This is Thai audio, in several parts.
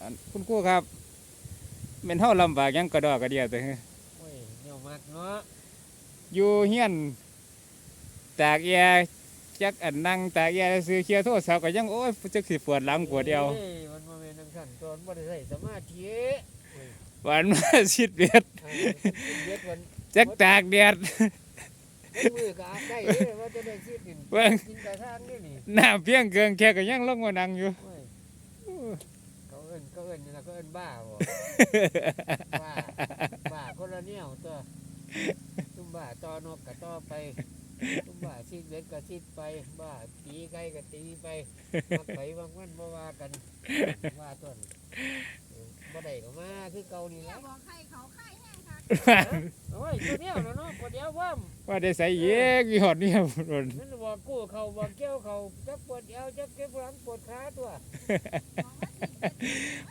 อันคุณครูครับแม่นเฮาลำบากหยังกระดอกกระเดียแต่โอ้ยเหนียวมากเนาะอยู่เฮียนตากแอร์จักอันนั่งตากแอร์ซื้อเคลียร์โทรศัพท์ก็ยังโอ้ยจักสิปวดหลังปวดเอวเอ้ยมันมาเป็นนังสั่นตอนบ่ได้ใส่สมาธิหวานมาสิดเบียดอ่าเย็ดวันจักตากแดดมือก็อาบได้เลยว่าจะได้ชีดกินเบิ่งกินกระทางนี่นี่ หน้าเพียงเกิงแค่ก็ยังลงมานั่งอยู่โอ้ยเขาเอิ้นเขาเอิ้นนี่ล่ะเขาเอิ้นบ้าบ่ บ้าบ้าคนละแนวตัวซุ่มบ้าต่อนกก็ต่อไปซุ่มบ้าชีดเบ็ดก็ชีดไปบ้าตีไก่ก็ตีไปมักไปบางวันบ่ว่ากันว่าต้นบ่ได้ก็มาคือเก่านี่เนี่แหยละบอกให้เขาไข้แห้งค่ะโอ้ยตัวเนี้ยนะเนาะพอเดียวว่าว่าได้ใส่เยกอีหอดเนี่ยโดนนั่นบอกกู้เขาบอกเกี้ยวเขาจักปวดเอวจักเก็บหลังปวดขาตัว บอกว่าสิเป็น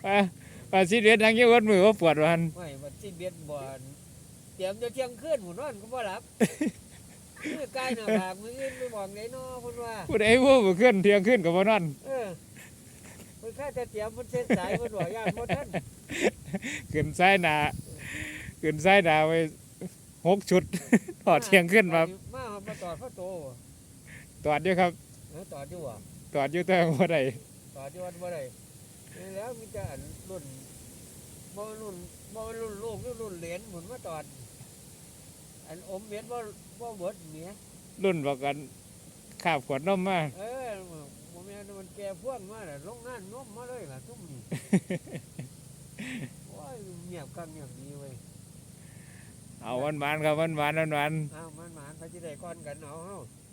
ว่าว่าสิเดือดดังเยี่ยวดมือว่าปวดวันไม่มันสิเบียดบ่อนเตรียมจะเที่ยงคืนหมู่นอนก็บ่หลับมือกายหน้าผากมืออื่นไปบอกไหนเนาะเพิ่นว่าผู้ใดวู้บ่ขึ้นเที่ยงขึ้นกับบ่นอนเออเพิ่นค่าจะเตรียมเพิ่นเส้นสายเพิ่นว่าย่านบ่ทันขึ้นซ้ายหน้าขึ้นซ้ายหน้าไว้หกชุดถอดเที่ยงขึ้นมามามาตอดพระโตตอดอยู่ครับเออตอดอยู่ว่ะตอดอยู่แต่บ่ได้ตอดอยู่วันบ่ได้นี่ แล้วมีแต่อันรุ่นบ่รุ่นบ่รุ่นลูกหรือรุ่นเหลนหมุนมาตอดอันอมเม็ดบ่บ่เบิดเมียรุ่นบอกกันขาบขวดนมมา เออบ่แม่นมันแก่พ่วงมาน่ะลงงานนมมาเลยล่ะซุ่มนี่โอ้ยเงียบกังเงียบดีเว้ยเอาวันหวานๆครับวันหวานวันหวานอ้าวมันหมานไปสิได้ก่อนกันเอาเฮาๆ